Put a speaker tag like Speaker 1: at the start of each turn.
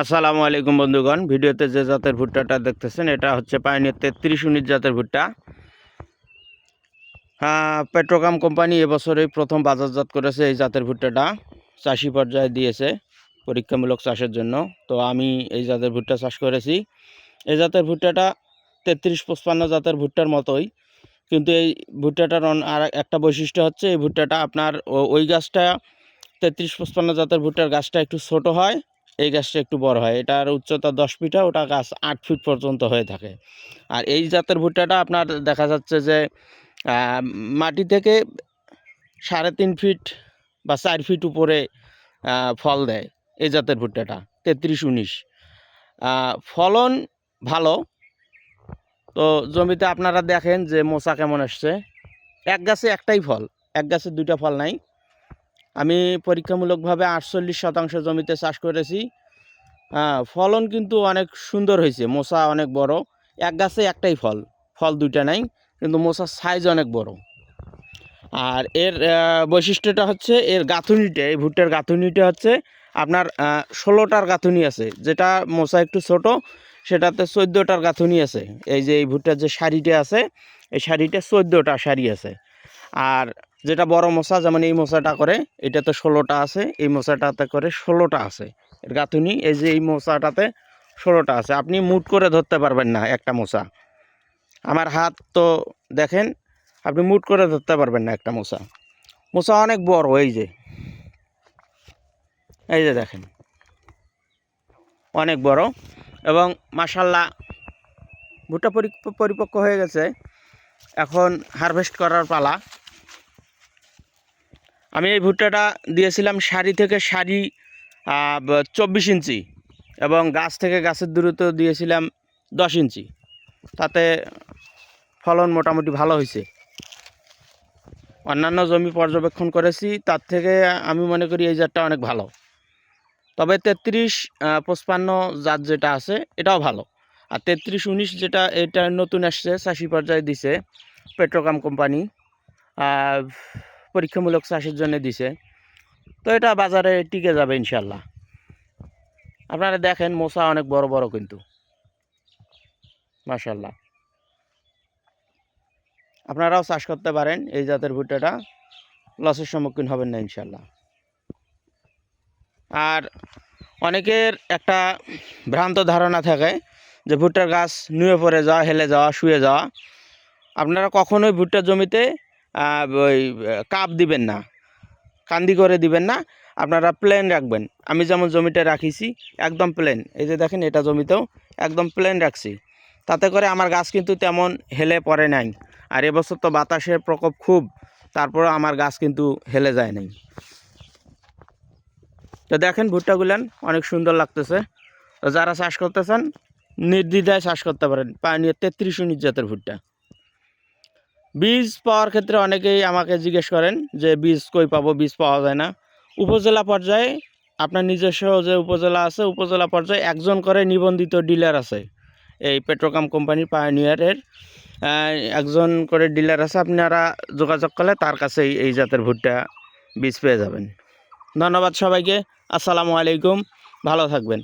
Speaker 1: আসসালামু আলাইকুম বন্ধুগণ। ভিডিওতে যে জাতের ভুট্টাটা দেখতেছেন, এটা হচ্ছে পাইনের তেত্রিশ উনিশ জাতের ভুট্টা। পেট্রোকাম কোম্পানি এবছরই প্রথম বাজারজাত করেছে এই জাতের ভুট্টাটা। চাষি পর্যায়ে দিয়েছে, পরীক্ষামূলক চাষের জন্য। তো আমি এই জাতের ভুট্টা চাষ করেছি। এই জাতের ভুট্টাটা তেত্রিশ পঁচপান্ন জাতের ভুট্টার মতোই। কিন্তু এই ভুট্টাটার আর একটা বৈশিষ্ট্য হচ্ছে, এই ভুট্টাটা আপনার ওই গাছটা তেত্রিশ পঁচপান্ন জাতের ভুট্টার গাছটা একটু ছোট হয়। এই গাছটা একটু বড় হয়। এটার উচ্চতা দশ ফিট, ওটা গাছ আট ফিট পর্যন্ত হয়ে থাকে। আর এই জাতের ভুট্টাটা আপনার দেখা যাচ্ছে যে মাটি থেকে সাড়ে তিন ফিট বা চার ফিট উপরে ফল দেয় এই জাতের ভুট্টাটা, তেত্রিশ, উনিশ। ফলন ভালো। তো জমিতে আপনারা দেখেন যে মোচা কেমন আসছে এক গাছে একটাই ফল, এক গাছে দুইটা ফল নাই। আমি পরীক্ষামূলকভাবে আটচল্লিশ শতাংশ জমিতে চাষ করেছি। হ্যাঁ ফলন কিন্তু অনেক সুন্দর হয়েছে মোচা অনেক বড়। এক গাছে একটাই ফল ফল দুইটা নাই, কিন্তু মোচার সাইজ অনেক বড়। আর এর বৈশিষ্ট্যটা হচ্ছে এর গাঁথুনিটা, এই ভুট্টার গাঁথুনিটা হচ্ছে আপনার ষোলোটার গাঁথুনি আছে, যেটা মোচা একটু ছোট, সেটাতে চোদ্দোটার গাঁথুনি আছে। এই যে এই ভুট্টার যে শাড়িটা আছে, এই শাড়িটা চোদ্দোটা শাড়ি আছে। আর যেটা বড় মশা যেমন এই মশাটা করে এটাতে ষোলোটা আছে, এই মশাটাতে করে ষোলোটা আছে। এর গাঁথুনি, এই যে এই মশাটাতে ষোলোটা আছে। আপনি মুট করে ধরতে পারবেন না একটা মশা আমার হাত তো দেখেন, আপনি মুট করে ধরতে পারবেন না একটা মশা মশা অনেক বড়, এই যে। এই যে দেখেন। অনেক বড় এবং মাসাল্লাহ ভুট্টা পরিপক্ক হয়ে গেছে। এখন হারভেস্ট করার পালা। আমি এই ভুট্টাটা দিয়েছিলাম সারি থেকে সারি চব্বিশ ইঞ্চি এবং গাছ থেকে গাছের দূরত্ব দিয়েছিলাম দশ ইঞ্চি। তাতে ফলন মোটামুটি ভালো হয়েছে। অন্যান্য জমি পর্যবেক্ষণ করেছি, তার থেকে আমি মনে করি এই জাতটা অনেক ভালো। তবে তেত্রিশ পঁচপান্ন জাত যেটা আছে, এটাও ভালো। আর তেত্রিশ, উনিশ যেটা, এটা নতুন আসছে, চাষি পর্যায়ে দিছে, পেট্রোকাম কোম্পানি। পরীক্ষামূলক চাষের জন্য দিছে। তো এটা বাজারে টিকে যাবে ইনশাল্লাহ আপনারা দেখেন, মোচা অনেক বড় বড় কিন্তু। মাশাল্লাহ আপনারাও চাষ করতে পারেন এই জাতের ভুট্টাটা। লসের সম্মুখীন হবেন না ইনশাল্লাহ আর অনেকের একটা ভ্রান্ত ধারণা থাকে যে ভুট্টার গাছ নুয়ে পড়ে যাওয়া, হেলে যাওয়া, শুয়ে যাওয়া। আপনারা কখনোই ভুট্টার জমিতে ওই কাপ দিবেন না। কান্দি করে দিবেন না। আপনারা প্লেন রাখবেন। আমি যেমন জমিটা রাখিছি, একদম প্লেন এই যে দেখেন, এটা জমিতেও একদম প্লেন রাখছি। তাতে করে আমার গাছ কিন্তু তেমন হেলে পড়ে নাই। আর এবছর তো বাতাসের প্রকোপ খুব তারপরে আমার গাছ কিন্তু হেলে যায় নাই। তো দেখেন ভুট্টাগুলান, অনেক সুন্দর লাগতেছে। তো যারা চাষ করতেছেন, নির্দ্বিধায় চাষ করতে পারেন। পানীয় তেত্রিশ জাতের ভুট্টা। বীজ পাওয়ার ক্ষেত্রে অনেকেই আমাকে জিজ্ঞেস করেন যে বীজ কই পাবো, বীজ পাওয়া যায় না। উপজেলা পর্যায়ে আপনার নিজস্ব যে উপজেলা আছে, উপজেলা পর্যায়ে একজন করে নিবন্ধিত ডিলার আছে। এই পেট্রোকাম কোম্পানির পায়োনিয়ারের একজন করে ডিলার আছে, আপনারা যোগাযোগ করলে তার কাছেই এই জাতের ভুট্টা বীজ পেয়ে যাবেন। ধন্যবাদ সবাইকে, আসসালামু আলাইকুম, ভালো থাকবেন।